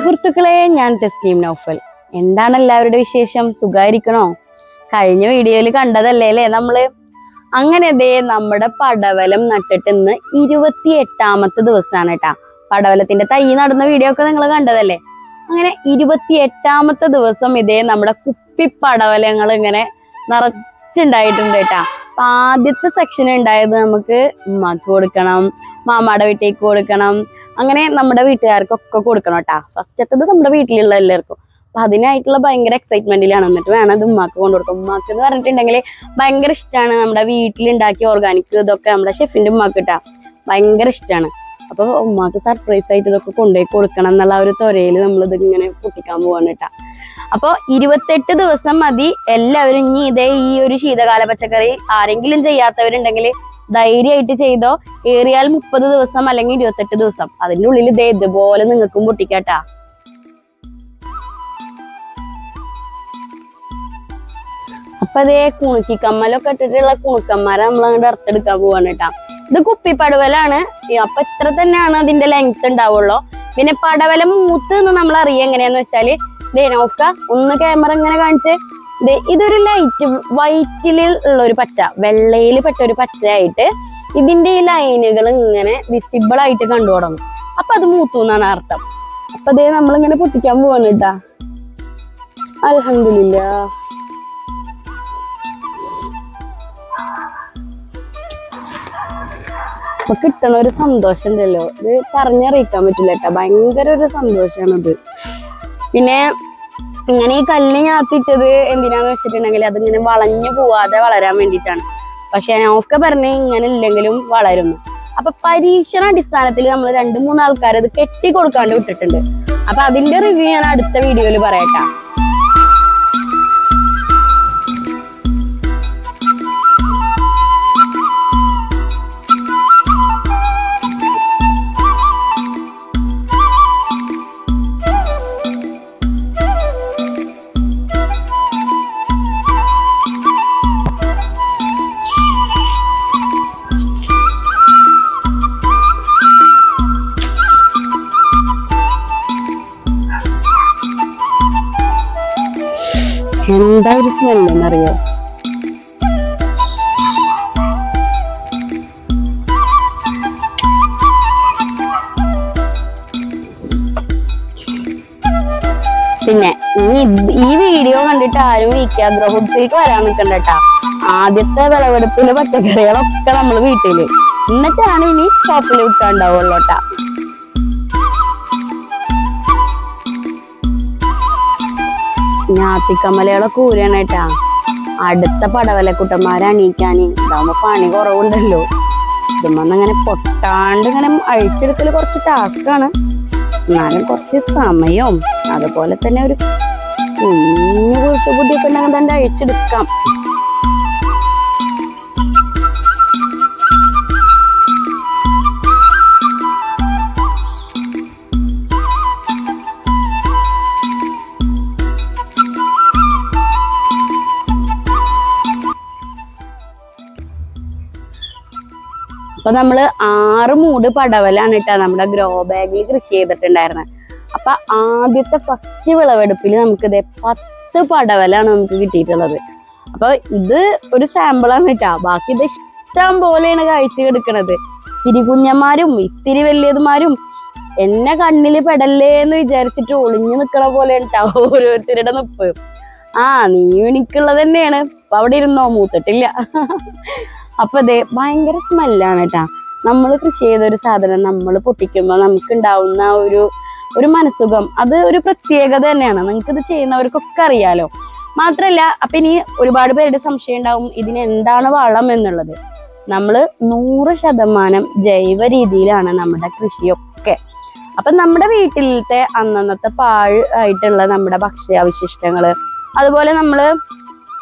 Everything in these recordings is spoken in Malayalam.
സുഹൃത്തുക്കളെ ഞാൻ തസ്ലീം നൗഫൽ. എന്താണ് എല്ലാവരുടെ വിശേഷം? സുഖായിരിക്കണോ? കഴിഞ്ഞ വീഡിയോയിൽ കണ്ടതല്ലേ അല്ലേ നമ്മൾ? അങ്ങനെ ദേ നമ്മുടെ പടവലം നട്ടിട്ട് ഇന്ന് ഇരുപത്തി എട്ടാമത്തെ ദിവസമാണ് കേട്ടാ പടവലത്തിന്റെ തൈ നടന്ന വീഡിയോ ഒക്കെ നിങ്ങൾ കണ്ടതല്ലേ? അങ്ങനെ ഇരുപത്തി എട്ടാമത്തെ ദിവസം ഇതേ നമ്മുടെ കുപ്പി പടവലങ്ങൾ ഇങ്ങനെ നിറച്ചുണ്ടായിട്ടുണ്ട് കേട്ടാ അപ്പൊ ആദ്യത്തെ സെക്ഷൻ ഉണ്ടായത് നമുക്ക് ഉമ്മാക്ക് കൊടുക്കണം മാമാടെ വീട്ടിലേക്ക് കൊടുക്കണം അങ്ങനെ നമ്മുടെ വീട്ടുകാർക്കൊക്കെ കൊടുക്കണം കേട്ടാ. ഫസ്റ്റത്തത് നമ്മുടെ വീട്ടിലുള്ള എല്ലാവർക്കും. അപ്പൊ അതിനായിട്ടുള്ള ഭയങ്കര എക്സൈറ്റ്മെന്റിലാണ് എന്നിട്ട് വേണം അത് ഉമ്മാക്ക് കൊണ്ടുകൊടുക്കും ഉമ്മാക്ക് എന്ന് പറഞ്ഞിട്ടുണ്ടെങ്കിൽ ഭയങ്കര ഇഷ്ടമാണ് നമ്മുടെ വീട്ടിലുണ്ടാക്കിയ ഓർഗാനിക് ഇതൊക്കെ നമ്മുടെ ഷെഫിന്റെ ഉമ്മാക്ക് കിട്ടാ. ഭയങ്കര ഇഷ്ടമാണ് അപ്പൊ ഉമ്മാക്ക് സർപ്രൈസ് ആയിട്ട് ഇതൊക്കെ കൊണ്ടുപോയി കൊടുക്കണം എന്നുള്ള ഒരു തൊരയിൽ ഇത് ഇങ്ങനെ പൊട്ടിക്കാൻ പോവാണ് കേട്ടാ. അപ്പൊ ഇരുപത്തെട്ട് ദിവസം മതി. എല്ലാവരും ഇനി ഇതേ ഈ ഒരു ശീതകാല പച്ചക്കറി ആരെങ്കിലും ചെയ്യാത്തവരുണ്ടെങ്കിൽ ധൈര്യമായിട്ട് ചെയ്തോ ഏറിയാൽ മുപ്പത് ദിവസം അല്ലെങ്കിൽ ഇരുപത്തെട്ട് ദിവസം. അതിന്റെ ഉള്ളിൽ ഇതേ ഇതുപോലെ നിങ്ങൾക്കും പൊട്ടിക്കാട്ടാ. അപ്പൊ അതേ കുണുക്കിക്കമ്മലൊക്കെ ഇട്ടിട്ടുള്ള കുണുക്കന്മാരെ നമ്മൾ അങ്ങോട്ട് അറുത്തെടുക്കാൻ പോവാണ് കേട്ടാ ഇത് കുപ്പി പടവലാണ്. അപ്പൊ ഇത്ര തന്നെയാണ് അതിന്റെ ലെങ്ത് ഉണ്ടാവുള്ളൂ. പിന്നെ പടവല മൂത്ത് എന്ന് നമ്മൾ അറിയാം എങ്ങനെയാന്ന് വെച്ചാൽ ദേ നോക്ക ഒന്ന് ക്യാമറ ഇങ്ങനെ കാണിച്ച് ഇതൊരു ലൈറ്റ് വൈറ്റിൽ ഉള്ള ഒരു പച്ച വെള്ളയിൽ പെട്ട ഒരു പച്ചയായിട്ട് ഇതിന്റെ ഈ ലൈനുകൾ ഇങ്ങനെ വിസിബിൾ ആയിട്ട് കണ്ടു തുടങ്ങും. അപ്പൊ അത് മൂത്തു എന്നാണ് അർത്ഥം. അപ്പൊ അതേ നമ്മളിങ്ങനെ പൊട്ടിക്കാൻ പോവാണ് കേട്ടാ. അലഹമില്ല അപ്പൊ കിട്ടണ ഒരു സന്തോഷം ഉണ്ടല്ലോ. ഇത് പറഞ്ഞറിയിക്കാൻ പറ്റില്ല കേട്ടാ. ഭയങ്കര ഒരു സന്തോഷമാണത് പിന്നെ ഇങ്ങനെ ഈ കല്ല് ഞാത്തിട്ടത് എന്തിനാന്ന് വെച്ചിട്ടുണ്ടെങ്കിൽ അതിങ്ങനെ വളഞ്ഞു പോവാതെ വളരാൻ വേണ്ടിയിട്ടാണ്. പക്ഷെ നോക്ക പറഞ്ഞ ഇങ്ങനെ ഇല്ലെങ്കിലും വളരുന്നു. അപ്പൊ പരീക്ഷണ അടിസ്ഥാനത്തിൽ നമ്മൾ രണ്ട് മൂന്ന് ആൾക്കാർ അത് കെട്ടി കൊടുക്കാണ്ട് വിട്ടിട്ടുണ്ട്. അപ്പൊ അതിന്റെ റിവ്യൂ ഞാൻ അടുത്ത വീഡിയോയിൽ പറയട്ടാ. എന്താ ഒരു സ്മെല്ലെന്നറിയോ പിന്നെ ഈ ഈ വീഡിയോ കണ്ടിട്ട് ആരും വീക്കാഗ്രഹത്തിലേക്ക് വരാൻ നിൽക്കണ്ട കേട്ടാ. ആദ്യത്തെ വിളവെടുപ്പിലെ പച്ചക്കറികളൊക്കെ നമ്മൾ വീട്ടിൽ. എന്നിട്ടാണ് ഇനി ഷോപ്പിൽ വിൽക്കാണ്ടാവുള്ളൂ കേട്ടാ. ഞാത്തിക്കമ്മലകളൊക്കെ കൂരാണ് കേട്ടാ. അടുത്ത പടവലക്കുട്ടന്മാരെ അണീക്കാന് ഇതാവുമ്പോ പണി കുറവുണ്ടല്ലോ. ഇതുമ്പോ അങ്ങനെ പൊട്ടാണ്ട് ഇങ്ങനെ അഴിച്ചെടുക്കൽ കുറച്ച് ടാസ്ക്കാണ് എന്നാലും കുറച്ച് സമയവും അതുപോലെ തന്നെ ഒരു കുഞ്ഞു കുഴിച്ചു ബുദ്ധിയൊക്കെ ഉണ്ടെങ്കിൽ തന്നെ അഴിച്ചെടുക്കാം. അപ്പൊ നമ്മൾ ആറ് മൂട് പടവലാണ് കേട്ടോ നമ്മുടെ ഗ്രോ ബാഗിൽ കൃഷി ചെയ്തിട്ടുണ്ടായിരുന്നത് അപ്പൊ ആദ്യത്തെ ഫസ്റ്റ് വിളവെടുപ്പിൽ നമുക്ക് ഇതേ പത്ത് പടവലാണ് നമുക്ക് കിട്ടിയിട്ടുള്ളത്. അപ്പൊ ഇത് ഒരു സാമ്പിളാണ് കേട്ടോ ബാക്കി ഇത് ഇഷ്ടം പോലെയാണ് കാഴ്ച എടുക്കണത് ഇത്തിരി കുഞ്ഞന്മാരും ഇത്തിരി വലിയതുമാരും എന്നെ കണ്ണിൽ പെടല്ലേ എന്ന് വിചാരിച്ചിട്ട് ഒളിഞ്ഞു നിക്കണ പോലെ ഉണ്ടാവും ഓരോരുത്തരുടെ നിപ്പ്. ആ നീ എനിക്കുള്ളത് തന്നെയാണ്. അപ്പൊ അവിടെ ഇരുന്നോ? മൂത്തിട്ടില്ല. അപ്പൊ അതെ ഭയങ്കര സ്മെല്ലാണ് കേട്ടാ നമ്മൾ കൃഷി ചെയ്ത ഒരു സാധനം നമ്മൾ പൊട്ടിക്കുമ്പോൾ നമുക്ക് ഉണ്ടാവുന്ന ഒരു ഒരു മനസ്സുഖം. അത് ഒരു പ്രത്യേകത തന്നെയാണ്. നിങ്ങൾക്ക് ഇത് ചെയ്യുന്നവർക്കൊക്കെ അറിയാലോ. മാത്രല്ല അപ്പൊ ഇനി ഒരുപാട് പേരുടെ സംശയം ഉണ്ടാവും ഇതിന് എന്താണ് വളം എന്നുള്ളത്. നമ്മൾ നൂറ് ശതമാനം ജൈവ രീതിയിലാണ് നമ്മുടെ കൃഷിയൊക്കെ. അപ്പൊ നമ്മുടെ വീട്ടിലത്തെ അന്നന്നത്തെ പാഴ് ആയിട്ടുള്ള നമ്മുടെ ഭക്ഷ്യാവശിഷ്ടങ്ങൾ അതുപോലെ നമ്മൾ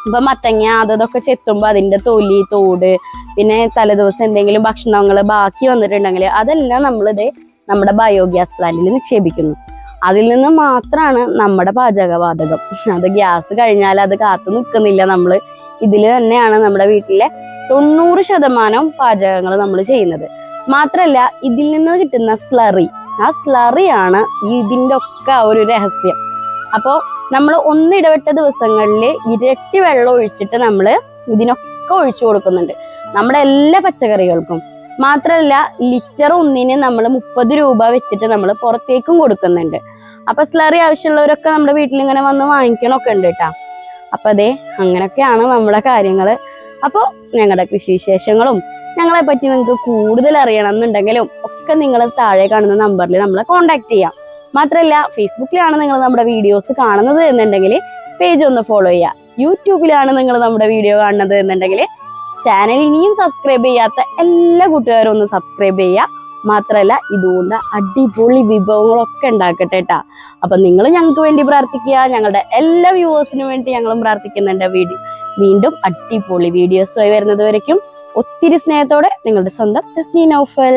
ഇപ്പൊ മത്തങ്ങ അത് ഇതൊക്കെ ചെത്തുമ്പോ അതിന്റെ തൊലി തോട് പിന്നെ തലേദിവസം എന്തെങ്കിലും ഭക്ഷണങ്ങൾ ബാക്കി വന്നിട്ടുണ്ടെങ്കിൽ അതെല്ലാം നമ്മളിത് നമ്മുടെ ബയോഗ്യാസ് പ്ലാന്റിൽ നിക്ഷേപിക്കുന്നു. അതിൽ നിന്ന് മാത്രമാണ് നമ്മുടെ പാചകവാതകം. അത് ഗ്യാസ് കഴിഞ്ഞാൽ അത് കാത്തു നിൽക്കുന്നില്ല നമ്മൾ ഇതിൽ തന്നെയാണ് നമ്മുടെ വീട്ടിലെ തൊണ്ണൂറ് ശതമാനം പാചകങ്ങൾ നമ്മൾ ചെയ്യുന്നത്. മാത്രല്ല ഇതിൽ നിന്ന് കിട്ടുന്ന സ്ലറി ആ സ്ലറിയാണ് ഇതിന്റെ ഒക്കെ ഒരു രഹസ്യം. അപ്പോൾ നമ്മൾ ഒന്നിടവിട്ട ദിവസങ്ങളിൽ ഇരട്ടി വെള്ളം ഒഴിച്ചിട്ട് നമ്മൾ ഇതിനൊക്കെ ഒഴിച്ചു കൊടുക്കുന്നുണ്ട്. നമ്മുടെ എല്ലാ പച്ചക്കറികൾക്കും. മാത്രമല്ല ലിറ്റർ ഒന്നിന് നമ്മൾ മുപ്പത് രൂപ വെച്ചിട്ട് നമ്മൾ പുറത്തേക്കും കൊടുക്കുന്നുണ്ട്. അപ്പൊ സ്ലറി ആവശ്യമുള്ളവരൊക്കെ നമ്മുടെ വീട്ടിൽ ഇങ്ങനെ വന്ന് വാങ്ങിക്കണമൊക്കെ ഉണ്ട് കേട്ടാ അപ്പൊ അതെ അങ്ങനെയൊക്കെയാണ് നമ്മുടെ കാര്യങ്ങൾ അപ്പോൾ ഞങ്ങളുടെ കൃഷി വിശേഷങ്ങളും ഞങ്ങളെ പറ്റി നിങ്ങൾക്ക് കൂടുതൽ അറിയണം എന്നുണ്ടെങ്കിലും ഒക്കെ നിങ്ങൾ താഴെ കാണുന്ന നമ്പറിൽ നമ്മളെ കോൺടാക്ട് ചെയ്യാം. മാത്രമല്ല ഫേസ്ബുക്കിലാണ് നിങ്ങൾ നമ്മുടെ വീഡിയോസ് കാണുന്നത് എന്നുണ്ടെങ്കിൽ പേജ് ഒന്ന് ഫോളോ ചെയ്യുക. യൂട്യൂബിലാണ് നിങ്ങൾ നമ്മുടെ വീഡിയോ കാണുന്നത് എന്നുണ്ടെങ്കിൽ ചാനൽ ഇനിയും സബ്സ്ക്രൈബ് ചെയ്യാത്ത എല്ലാ കൂട്ടുകാരും ഒന്ന് സബ്സ്ക്രൈബ് ചെയ്യുക. മാത്രമല്ല ഇതുകൊണ്ട് അടിപൊളി വിഭവങ്ങളൊക്കെ ഉണ്ടാക്കട്ടെ കേട്ടാ അപ്പൊ നിങ്ങൾ ഞങ്ങൾക്ക് വേണ്ടി പ്രാർത്ഥിക്കുക. ഞങ്ങളുടെ എല്ലാ വ്യൂവേഴ്സിനും വേണ്ടി ഞങ്ങളും പ്രാർത്ഥിക്കുന്നുണ്ട്. വീഡിയോ വീണ്ടും അടിപൊളി വീഡിയോസുമായി വരുന്നത് വരയ്ക്കും. ഒത്തിരി സ്നേഹത്തോടെ നിങ്ങളുടെ സ്വന്തം നൗഫൽ